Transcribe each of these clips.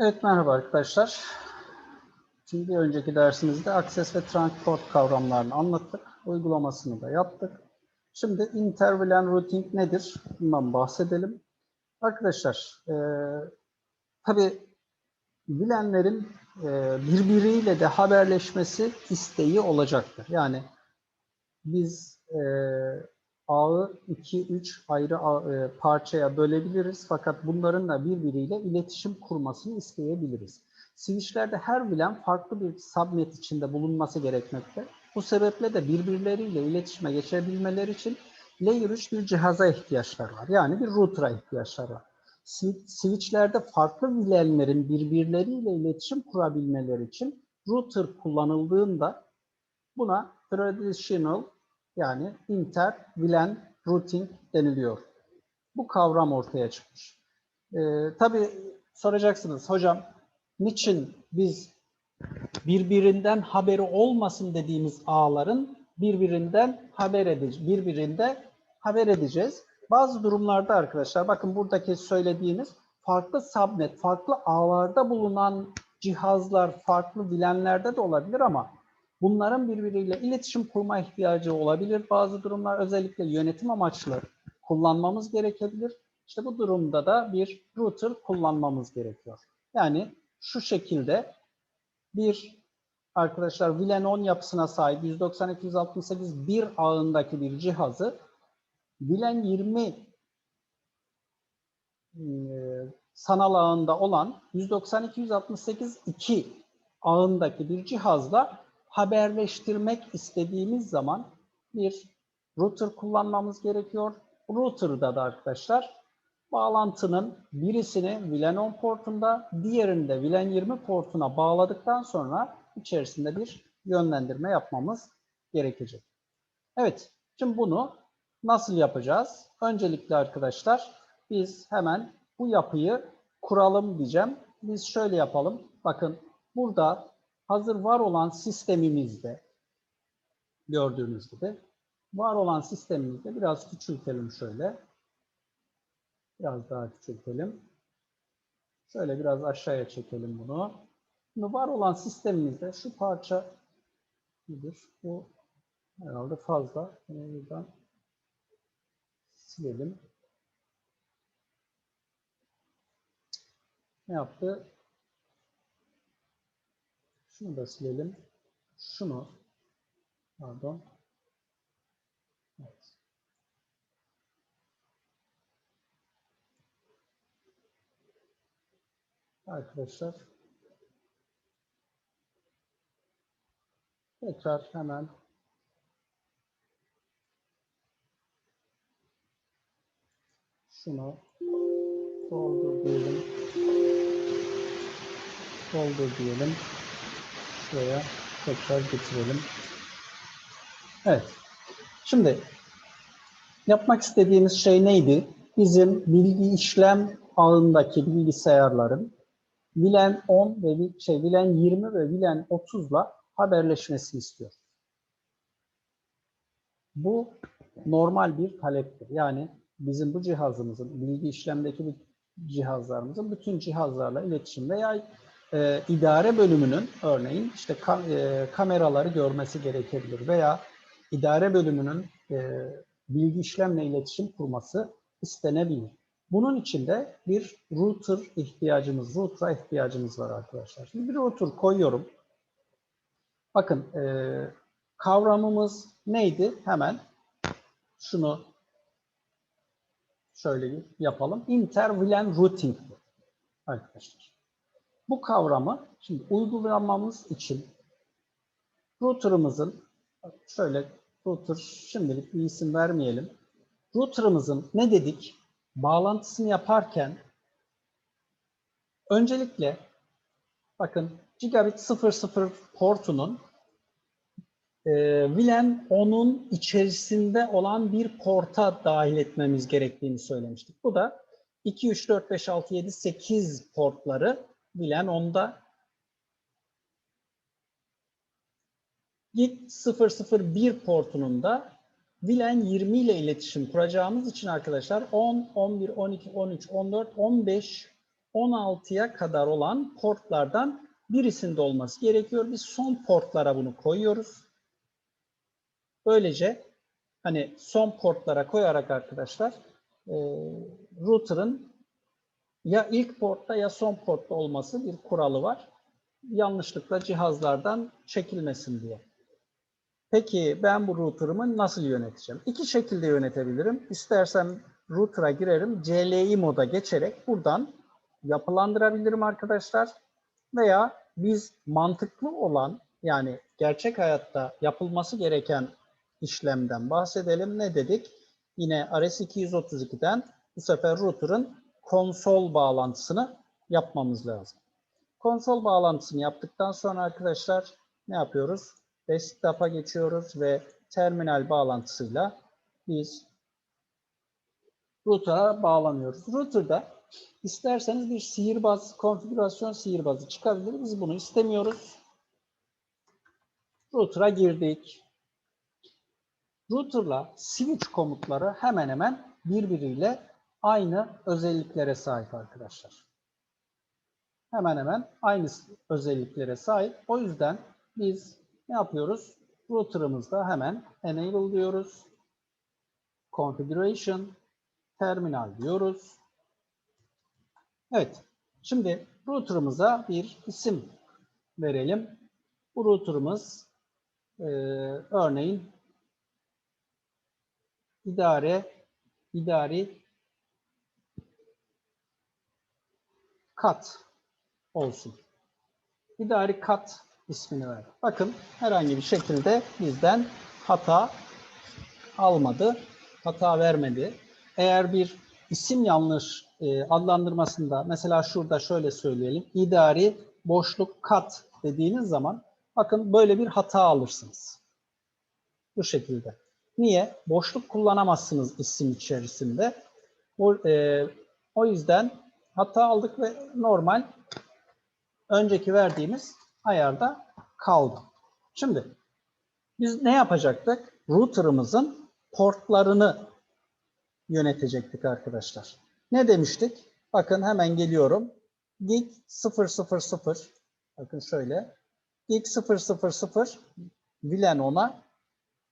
Evet merhaba arkadaşlar. Şimdi önceki dersimizde access ve transport kavramlarını anlattık. Uygulamasını da yaptık. Şimdi interVLAN routing nedir? Bundan bahsedelim. Arkadaşlar e, tabii VLAN'lerin e, birbiriyle de haberleşmesi isteği olacaktır. Yani biz e, ağı 2-3 ayrı e, parçaya bölebiliriz fakat bunların da birbiriyle iletişim kurmasını isteyebiliriz. Switchlerde her VLAN farklı bir subnet içinde bulunması gerekmekte. Bu sebeple de birbirleriyle iletişime geçebilmeleri için Layer 3 bir cihaza ihtiyaçları var. Yani bir router'a ihtiyaçları var. Swi- Switchlerde farklı VLAN'lerin birbirleriyle iletişim kurabilmeleri için router kullanıldığında buna traditional yani inter VLAN routing deniliyor. Bu kavram ortaya çıkmış. Ee, tabii soracaksınız hocam niçin biz birbirinden haberi olmasın dediğimiz ağların birbirinden haber edici, birbirinde haber edeceğiz. Bazı durumlarda arkadaşlar bakın buradaki söylediğiniz farklı subnet, farklı ağlarda bulunan cihazlar farklı VLAN'lerde de olabilir ama bunların birbiriyle iletişim kurma ihtiyacı olabilir. Bazı durumlar özellikle yönetim amaçlı kullanmamız gerekebilir. İşte bu durumda da bir router kullanmamız gerekiyor. Yani şu şekilde bir arkadaşlar VLAN 10 yapısına sahip 192.168 bir ağındaki bir cihazı VLAN 20 e, sanal ağında olan 192.168.2 ağındaki bir cihazla haberleştirmek istediğimiz zaman bir router kullanmamız gerekiyor. Router'da da arkadaşlar bağlantının birisini VLAN 10 portunda, diğerini de VLAN 20 portuna bağladıktan sonra içerisinde bir yönlendirme yapmamız gerekecek. Evet, şimdi bunu nasıl yapacağız? Öncelikle arkadaşlar biz hemen bu yapıyı kuralım diyeceğim. Biz şöyle yapalım. Bakın burada hazır var olan sistemimizde gördüğünüz gibi var olan sistemimizde biraz küçültelim şöyle. Biraz daha küçültelim. Şöyle biraz aşağıya çekelim bunu. Şimdi var olan sistemimizde şu parça nedir? Bu herhalde fazla. Bunu buradan silelim. Ne yaptı? Şunu da silelim. Şunu. Pardon. Evet. Arkadaşlar. Tekrar hemen şunu doldur diyelim. Doldur diyelim. Şuraya tekrar getirelim. Evet. Şimdi yapmak istediğimiz şey neydi? Bizim bilgi işlem ağındaki bilgisayarların VLAN 10 ve şey VLAN 20 ve VLAN 30'la haberleşmesini istiyor. Bu normal bir taleptir. Yani bizim bu cihazımızın, bilgi işlemdeki bu cihazlarımızın bütün cihazlarla iletişim veya e, idare bölümünün örneğin işte ka- e, kameraları görmesi gerekebilir veya idare bölümünün e, bilgi işlemle iletişim kurması istenebilir. Bunun için de bir router ihtiyacımız, router'a ihtiyacımız var arkadaşlar. Şimdi bir router koyuyorum. Bakın e, kavramımız neydi? Hemen şunu şöyle yapalım. Inter-VLAN routing arkadaşlar. Bu kavramı şimdi uygulamamız için router'ımızın şöyle router şimdilik bir isim vermeyelim. Router'ımızın ne dedik? Bağlantısını yaparken öncelikle bakın gigabit 00 portunun e, VLAN 10'un içerisinde olan bir porta dahil etmemiz gerektiğini söylemiştik. Bu da 2, 3, 4, 5, 6, 7, 8 portları VLAN 10'da Git 001 portunun da VLAN 20 ile iletişim kuracağımız için arkadaşlar 10, 11, 12, 13, 14, 15, 16'ya kadar olan portlardan birisinde olması gerekiyor. Biz son portlara bunu koyuyoruz. Böylece hani son portlara koyarak arkadaşlar e, router'ın ya ilk portta ya son portta olması bir kuralı var. Yanlışlıkla cihazlardan çekilmesin diye. Peki ben bu router'ımı nasıl yöneteceğim? İki şekilde yönetebilirim. İstersem router'a girerim, CLI moda geçerek buradan yapılandırabilirim arkadaşlar. Veya biz mantıklı olan yani gerçek hayatta yapılması gereken işlemden bahsedelim. Ne dedik? Yine RS232'den bu sefer router'ın konsol bağlantısını yapmamız lazım. Konsol bağlantısını yaptıktan sonra arkadaşlar ne yapıyoruz? Desktop'a geçiyoruz ve terminal bağlantısıyla biz router'a bağlanıyoruz. Router'da isterseniz bir sihirbaz, konfigürasyon sihirbazı çıkabilir. Biz bunu istemiyoruz. Router'a girdik. Router'la switch komutları hemen hemen birbiriyle aynı özelliklere sahip arkadaşlar. Hemen hemen aynı özelliklere sahip. O yüzden biz ne yapıyoruz? Router'ımızda hemen enable diyoruz. Configuration, terminal diyoruz. Evet. Şimdi router'ımıza bir isim verelim. Bu router'ımız e, örneğin idare idari kat olsun. İdari kat ismini ver. Bakın herhangi bir şekilde bizden hata almadı, hata vermedi. Eğer bir isim yanlış e, adlandırmasında mesela şurada şöyle söyleyelim. İdari boşluk kat dediğiniz zaman bakın böyle bir hata alırsınız. Bu şekilde. Niye? Boşluk kullanamazsınız isim içerisinde. O, e, o yüzden hata aldık ve normal önceki verdiğimiz ayarda kaldı. Şimdi biz ne yapacaktık? Router'ımızın portlarını yönetecektik arkadaşlar. Ne demiştik? Bakın hemen geliyorum. Gig 000 bakın şöyle. Gig 000 VLAN 10'a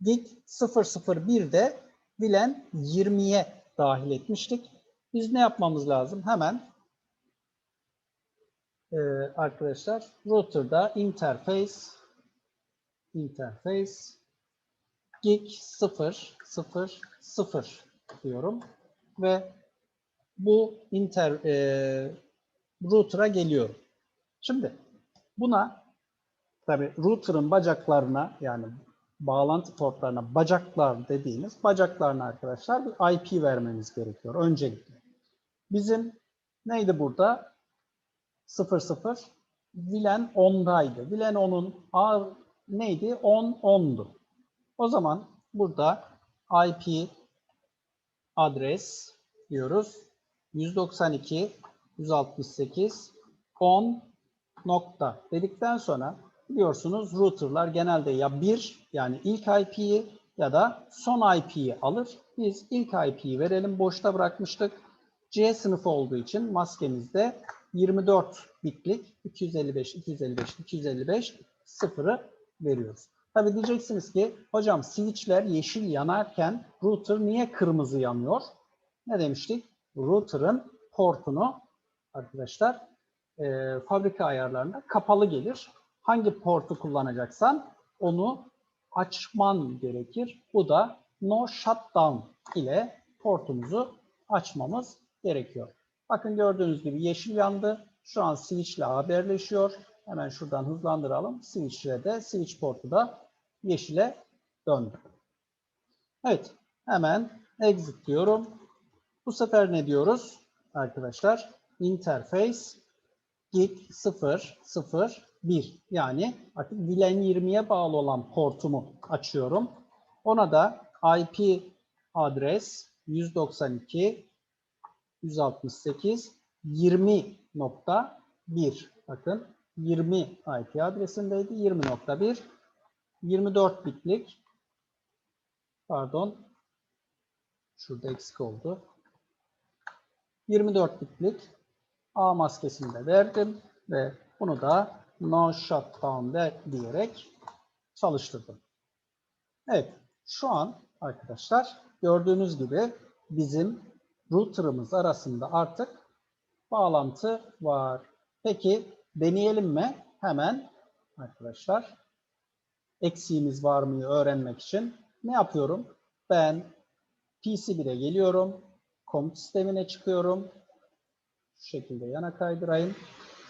Gig 001'de VLAN 20'ye dahil etmiştik. Biz ne yapmamız lazım? Hemen ee, arkadaşlar router'da interface interface gig 0 0 0 diyorum ve bu inter e, router'a geliyorum. Şimdi buna tabi router'ın bacaklarına yani bağlantı portlarına bacaklar dediğimiz bacaklarına arkadaşlar bir IP vermemiz gerekiyor öncelikle. Bizim neydi burada? 00 Vilen 10'daydı. Vilen 10'un A neydi? 10 10'du. O zaman burada IP adres diyoruz. 192 168 10 nokta dedikten sonra biliyorsunuz router'lar genelde ya bir yani ilk IP'yi ya da son IP'yi alır. Biz ilk IP'yi verelim. Boşta bırakmıştık. C sınıfı olduğu için maskemizde 24 bitlik 255 255 255 sıfırı veriyoruz. Tabi diyeceksiniz ki hocam switchler yeşil yanarken router niye kırmızı yanıyor? Ne demiştik? Router'ın portunu arkadaşlar e, fabrika ayarlarında kapalı gelir. Hangi portu kullanacaksan onu açman gerekir. Bu da no shutdown ile portumuzu açmamız gerekiyor. Bakın gördüğünüz gibi yeşil yandı. Şu an switch ile haberleşiyor. Hemen şuradan hızlandıralım. Switch ile de switch portu da yeşile döndü. Evet. Hemen exit diyorum. Bu sefer ne diyoruz arkadaşlar? Interface gig 001 yani artık VLAN 20'ye bağlı olan portumu açıyorum. Ona da IP adres 192 168 20.1 bakın 20 IP adresindeydi 20.1 24 bitlik pardon şurada eksik oldu. 24 bitlik A maskesini de verdim ve bunu da no shutdown de diyerek çalıştırdım. Evet, şu an arkadaşlar gördüğünüz gibi bizim router'ımız arasında artık bağlantı var. Peki deneyelim mi? Hemen arkadaşlar eksiğimiz var mı öğrenmek için ne yapıyorum? Ben PC1'e geliyorum. Komut sistemine çıkıyorum. Şu şekilde yana kaydırayım.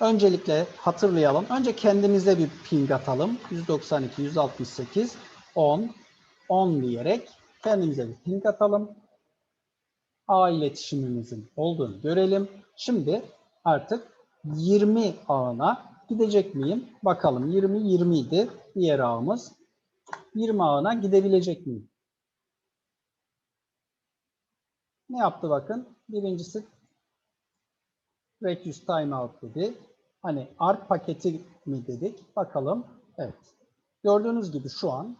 Öncelikle hatırlayalım. Önce kendimize bir ping atalım. 192, 168, 10, 10 diyerek kendimize bir ping atalım. Ağ iletişimimizin olduğunu görelim. Şimdi artık 20 ağına gidecek miyim? Bakalım 20 20 idi diğer ağımız. 20 ağına gidebilecek miyim? Ne yaptı bakın? Birincisi request timeout dedi. Hani ARP paketi mi dedik? Bakalım. Evet. Gördüğünüz gibi şu an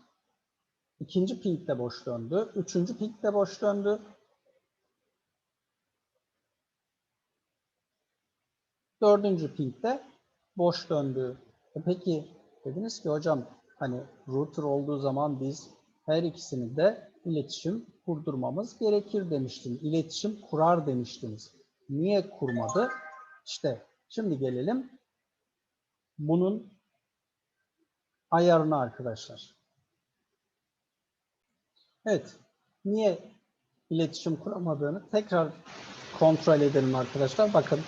ikinci ping de boş döndü. Üçüncü ping de boş döndü. Dördüncü ping de boş döndü. E peki dediniz ki hocam hani router olduğu zaman biz her ikisini de iletişim kurdurmamız gerekir demiştim. İletişim kurar demiştiniz. Niye kurmadı? İşte şimdi gelelim bunun ayarına arkadaşlar. Evet. Niye iletişim kuramadığını tekrar kontrol edelim arkadaşlar. Bakın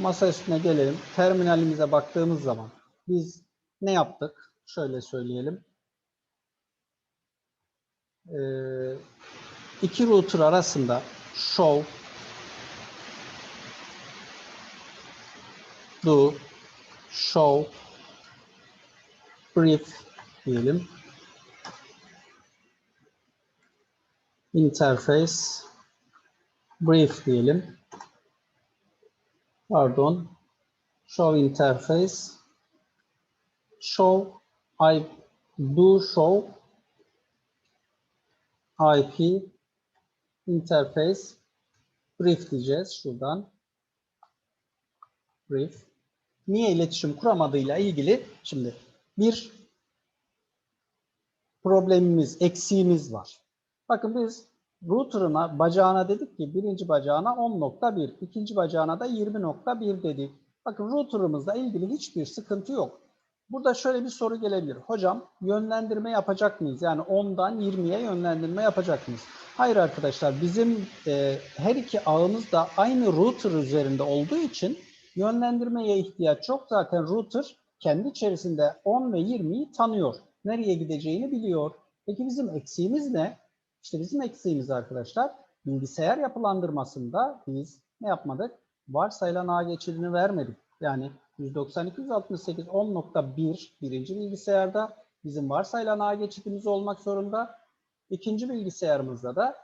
masa üstüne gelelim. Terminalimize baktığımız zaman biz ne yaptık? Şöyle söyleyelim. Ee, iki router arasında show do show brief diyelim. Interface brief diyelim. Pardon. Show interface show I do show IP interface brief diyeceğiz şuradan. Brief. Niye iletişim kuramadığıyla ilgili şimdi bir problemimiz, eksiğimiz var. Bakın biz router'ına, bacağına dedik ki birinci bacağına 10.1, ikinci bacağına da 20.1 dedik. Bakın router'ımızla ilgili hiçbir sıkıntı yok. Burada şöyle bir soru gelebilir. Hocam yönlendirme yapacak mıyız? Yani 10'dan 20'ye yönlendirme yapacak mıyız? Hayır arkadaşlar bizim e, her iki ağımız da aynı router üzerinde olduğu için yönlendirmeye ihtiyaç yok. Zaten router kendi içerisinde 10 ve 20'yi tanıyor. Nereye gideceğini biliyor. Peki bizim eksiğimiz ne? İşte bizim eksiğimiz arkadaşlar bilgisayar yapılandırmasında biz ne yapmadık? Varsayılan ağ geçidini vermedik. Yani 192 168 10.1 birinci bilgisayarda bizim varsayılan ağ geçidimiz olmak zorunda. İkinci bilgisayarımızda da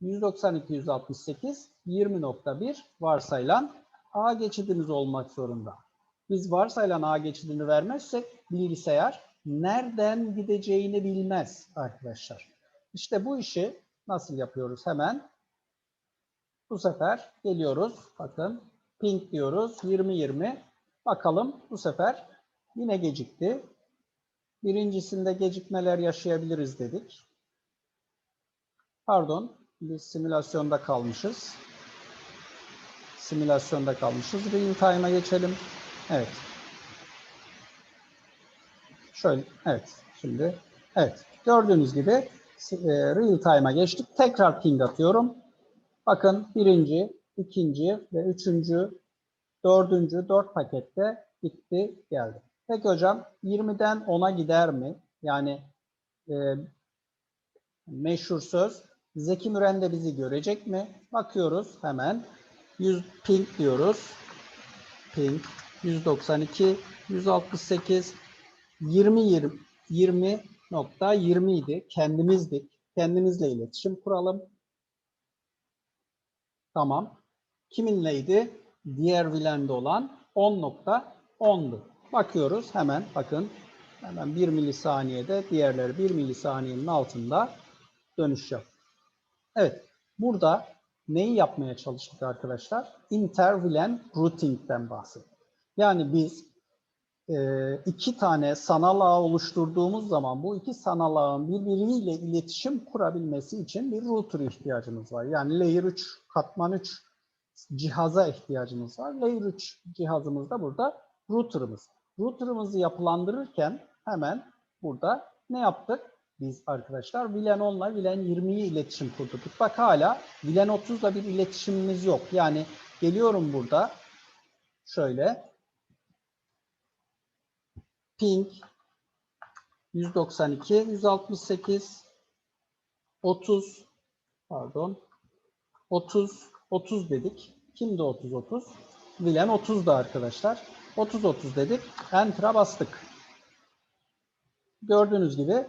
192 168 20.1 varsayılan ağ geçidimiz olmak zorunda. Biz varsayılan ağ geçidini vermezsek bilgisayar nereden gideceğini bilmez arkadaşlar. İşte bu işi nasıl yapıyoruz hemen? Bu sefer geliyoruz. Bakın ping diyoruz 20-20. Bakalım bu sefer yine gecikti. Birincisinde gecikmeler yaşayabiliriz dedik. Pardon, biz simülasyonda kalmışız. Simülasyonda kalmışız. Real time'a geçelim. Evet. Şöyle, evet. Şimdi, evet. Gördüğünüz gibi real time'a geçtik. Tekrar ping atıyorum. Bakın birinci, ikinci ve üçüncü, dördüncü, dört pakette gitti, geldi. Peki hocam 20'den 10'a gider mi? Yani e, meşhur söz Zeki Müren de bizi görecek mi? Bakıyoruz hemen. 100 ping diyoruz. Ping 192 168 20 20 20.20 idi. Kendimizdik. Kendimizle iletişim kuralım. Tamam. Kiminleydi? Diğer VLAN'de olan 10.10'du. Bakıyoruz hemen bakın. Hemen 1 milisaniyede diğerleri 1 milisaniyenin altında dönüş yap. Evet. Burada neyi yapmaya çalıştık arkadaşlar? Inter-VLAN routing'den bahsettik. Yani biz iki tane sanal ağ oluşturduğumuz zaman bu iki sanal ağın birbiriyle iletişim kurabilmesi için bir router ihtiyacımız var. Yani Layer 3, katman 3 cihaza ihtiyacımız var. Layer 3 cihazımız da burada router'ımız. Router'ımızı yapılandırırken hemen burada ne yaptık? Biz arkadaşlar VLAN 10 ile VLAN 20'yi iletişim kurduk. Bak hala VLAN 30 ile bir iletişimimiz yok. Yani geliyorum burada şöyle ping 192 168 30 pardon 30 30 dedik. Kimdi 30 30? VLAN 30 da arkadaşlar. 30 30 dedik. Enter'a bastık. Gördüğünüz gibi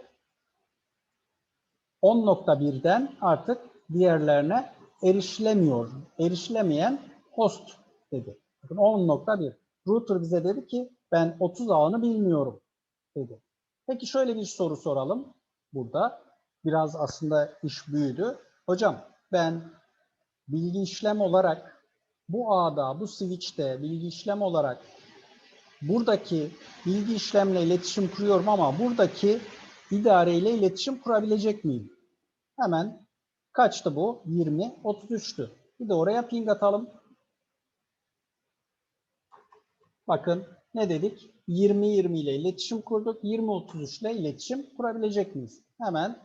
10.1'den artık diğerlerine erişilemiyor. Erişilemeyen host dedi. Bakın 10.1. Router bize dedi ki ben 30 ağını bilmiyorum dedi. Peki şöyle bir soru soralım burada. Biraz aslında iş büyüdü. Hocam ben bilgi işlem olarak bu ağda, bu switch'te bilgi işlem olarak buradaki bilgi işlemle iletişim kuruyorum ama buradaki idareyle iletişim kurabilecek miyim? Hemen kaçtı bu? 20, 33'tü. Bir de oraya ping atalım. Bakın ne dedik? 20-20 ile iletişim kurduk. 20-33 ile iletişim kurabilecek miyiz? Hemen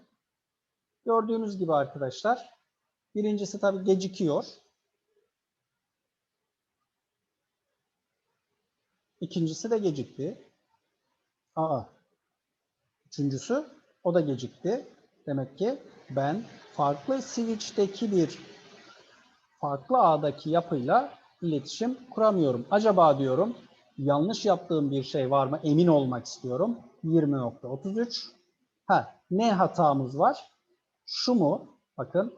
gördüğünüz gibi arkadaşlar. Birincisi tabii gecikiyor. İkincisi de gecikti. Aa. Üçüncüsü o da gecikti. Demek ki ben farklı switch'teki bir farklı ağdaki yapıyla iletişim kuramıyorum. Acaba diyorum yanlış yaptığım bir şey var mı? Emin olmak istiyorum. 20.33. Ha, ne hatamız var? Şu mu? Bakın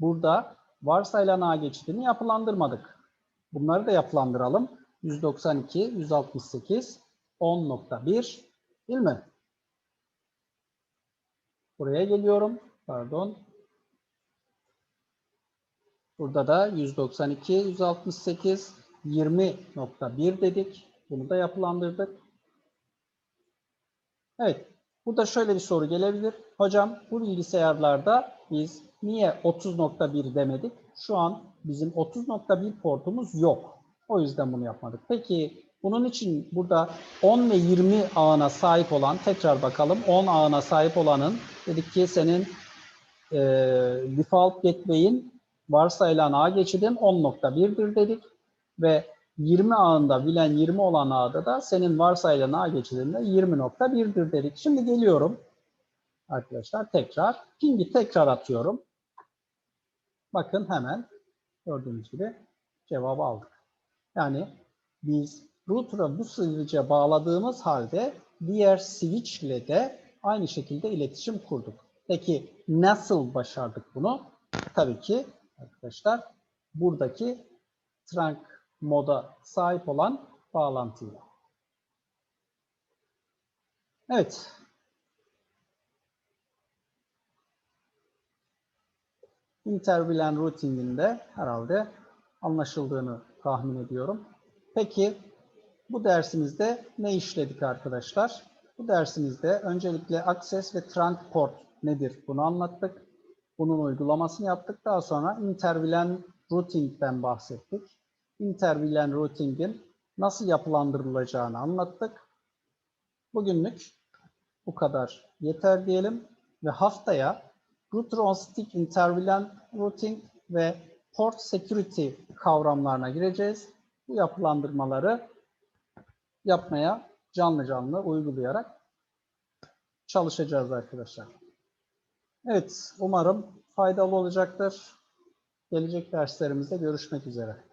burada varsayılan ağ geçidini yapılandırmadık. Bunları da yapılandıralım. 192, 168, 10.1 değil mi? Buraya geliyorum. Pardon. Burada da 192, 168, 20.1 dedik. Bunu da yapılandırdık. Evet. Burada şöyle bir soru gelebilir. Hocam bu bilgisayarlarda biz niye 30.1 demedik? Şu an bizim 30.1 portumuz yok. O yüzden bunu yapmadık. Peki bunun için burada 10 ve 20 ağına sahip olan, tekrar bakalım 10 ağına sahip olanın dedik ki senin e, default gateway'in varsayılan ağ geçidin 10.1'dir dedik ve 20 ağında bilen 20 olan ağda da senin varsayılan ağ geçidinde 20.1'dir dedik. Şimdi geliyorum arkadaşlar tekrar ping'i tekrar atıyorum. Bakın hemen gördüğünüz gibi cevabı aldık. Yani biz router'a bu switch'e bağladığımız halde diğer switch ile de aynı şekilde iletişim kurduk. Peki nasıl başardık bunu? Tabii ki arkadaşlar buradaki trunk moda sahip olan bağlantıyla. Evet. Intervilen routing'inde herhalde anlaşıldığını tahmin ediyorum. Peki bu dersimizde ne işledik arkadaşlar? Bu dersimizde öncelikle access ve trunk port nedir bunu anlattık. Bunun uygulamasını yaptık. Daha sonra intervilen routing'den bahsettik. Intervilen routing'in nasıl yapılandırılacağını anlattık. Bugünlük bu kadar yeter diyelim ve haftaya router on stick intervilen routing ve port security kavramlarına gireceğiz. Bu yapılandırmaları yapmaya canlı canlı uygulayarak çalışacağız arkadaşlar. Evet, umarım faydalı olacaktır. Gelecek derslerimizde görüşmek üzere.